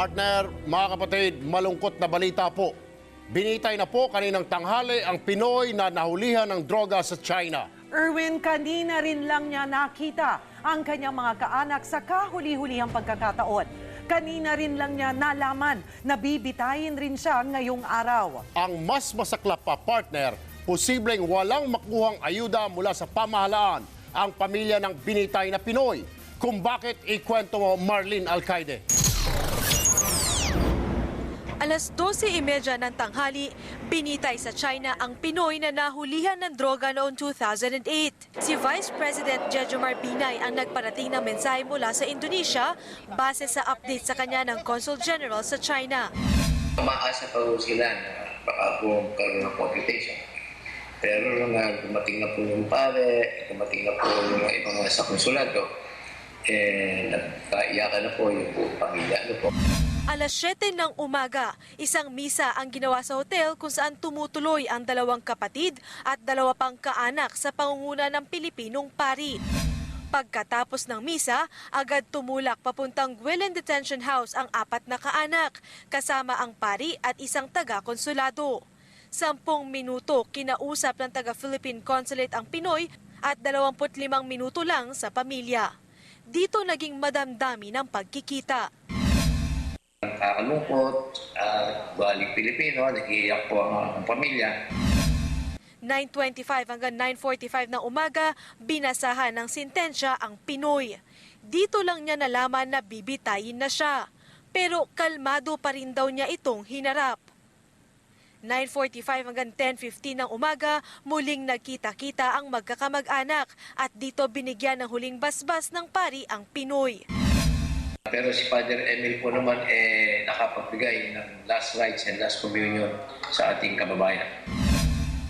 Partner, mga kapatid, malungkot na balita po. Binitay na po kaninang tanghali ang Pinoy na nahulihan ng droga sa China. Erwin, kanina rin lang niya nakita ang kanyang mga kaanak sa kahuli-hulihang pagkakataon. Kanina rin lang niya nalaman na bibitayin rin siya ngayong araw. Ang mas masaklap pa, partner, posibleng walang makuhang ayuda mula sa pamahalaan ang pamilya ng binitay na Pinoy. Kung bakit ikwento mo Marlene Alcaide. Alas 12.30 ng tanghali, binitay sa China ang Pinoy na nahulihan ng droga noong 2008. Si Vice President Jejomar Binay ang nagparating ng mensahe mula sa Indonesia base sa update sa kanya ng Consul General sa China. Umaasa pa po sila na baka po magkaroon ng computation. Pero nung dumating na po yung pare, dumating na po yung ibang sa konsulado, eh, nagkaiyakan na po yung pamilya. Ano po. Alas 7 ng umaga, isang misa ang ginawa sa hotel kung saan tumutuloy ang dalawang kapatid at dalawa pang kaanak sa pangunguna ng Pilipinong pari. Pagkatapos ng misa, agad tumulak papuntang Gwilyn Detention House ang apat na kaanak, kasama ang pari at isang taga-konsulado. Sampung minuto kinausap ng taga-Philippine Consulate ang Pinoy at 25 minuto lang sa pamilya. Dito naging madamdami ng pagkikita. Nakakalungkot, uh, balik Pilipino, nag-iiyak po ang, ang pamilya. 9.25 hanggang 9.45 ng umaga, binasahan ng sintensya ang Pinoy. Dito lang niya nalaman na bibitayin na siya. Pero kalmado pa rin daw niya itong hinarap. 9.45 hanggang 10.15 ng umaga, muling nagkita-kita ang magkakamag-anak at dito binigyan ng huling basbas ng pari ang Pinoy. Pero si Father Emil po naman eh, nakapagbigay ng last rites and last communion sa ating kababayan.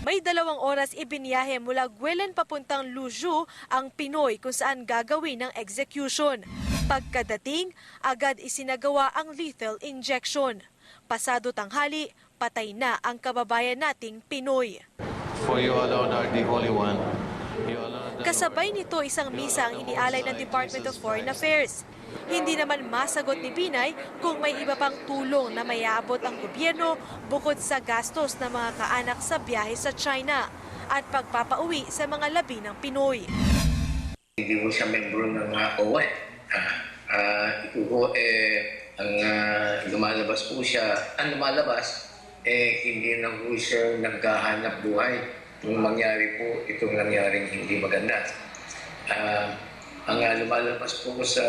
May dalawang oras ibiniyahe mula Gwelen papuntang Luzhu ang Pinoy kung saan gagawin ng execution. Pagkadating, agad isinagawa ang lethal injection. Pasado tanghali, patay na ang kababayan nating Pinoy. For you alone are the Holy One. You alone Kasabay nito isang misa ang inialay ng Department of Foreign Affairs. Hindi naman masagot ni Binay kung may iba pang tulong na mayabot ang gobyerno bukod sa gastos ng mga kaanak sa biyahe sa China at pagpapauwi sa mga labi ng Pinoy. Hindi po siya membro ng uh, OWA. Ah, ah, ito po, eh, ang ah, lumalabas po siya, ang lumalabas, eh, hindi na po siya naghahanap buhay. Nung mangyari po itong nangyaring hindi maganda. Ah, ang lumalabas po ko sa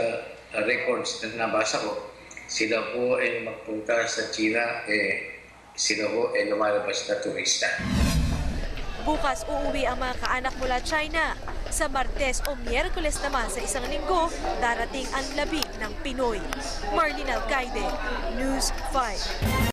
records na nabasa ko, sila po ay magpunta sa China, eh, sila po ay lumalabas na turista. Bukas uuwi ang mga kaanak mula China. Sa Martes o Miyerkules naman sa isang linggo, darating ang labi ng Pinoy. Marlene Alcaide, News 5.